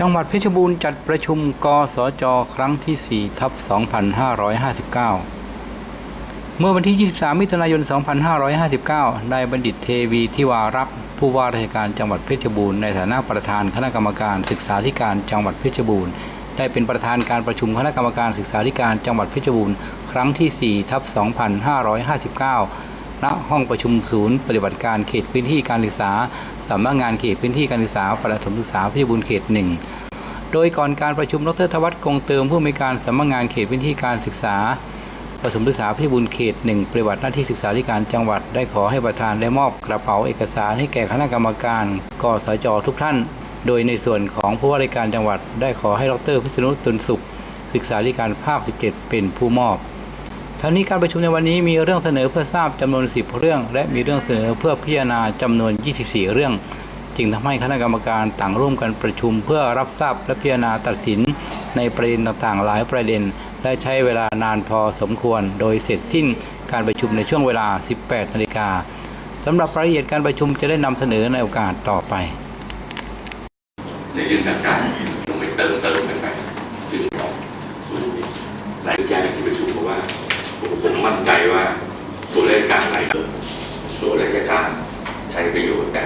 จังหวัดเพชรบูรณ์จัดประชุมกสจ ครั้งที่ 4 ทับ 2559 เมื่อวันที่ 23 มิถุนายน 2559 นายบัณฑิตเทวีทิวารักษ์ผู้ว่าราชการจังหวัดเพชรบูรณ์ในฐานะประธานคณะกรรมการศึกษาธิการจังหวัดเพชรบูรณ์ ได้เป็นประธานการประชุมคณะกรรมการศึกษาธิการจังหวัดเพชรบูรณ์ครั้งที่4ทับ2559 ณ ห้องประชุมศูนย์ปฏิบัติการเขตพื้นที่การศึกษา สำนักงานเขตพื้นที่การศึกษาประถมศึกษาพชรบูรณ์เขตหนึ่งโดยก่อนการประชุมดรธวัฒน์กงเติมผู้อำนวยการสำนักงานเขตพื้นที่การศึกษาประถมศึกษาพิบูลเขตหนึ่งปฏิบัติหน้าที่ศึกษาธิการจังหวัดได้ขอให้ประธานได้มอบกระเป๋าเอกสารให้แก่คณะกรรมการกสจทุกท่าน โดยในส่วนของผู้ว่าราชการจังหวัด ได้ขอให้ดรพิษณุตุลสุข ศึกษาธิการภาค 17 เป็นผู้มอบ ทั้งนี้การประชุมในวันนี้มีเรื่องเสนอเพื่อทราบจำนวน 10 เรื่อง และมีเรื่องเสนอเพื่อพิจารณาจำนวน 24 เรื่อง จึงทำให้คณะกรรมการต่างร่วมกันประชุม เพื่อรับทราบและพิจารณาตัดสิน ในประเด็นต่างๆ หลายประเด็น และใช้เวลานานพอสมควร โดยเสร็จสิ้นการประชุมในช่วงเวลา 18 นาฬิกาสำหรับรายละเอียดการประชุมจะได้นำเสนอในโอกาสต่อไปในเรื่องต่างๆลงไปเติมเติมกันไปจึงออกสู่รายแจ้งที่ประชุมเพราะว่าผ มั่นใจว่าส่วนราชการหลายส่วนราชการใช้ประโยชน์แต่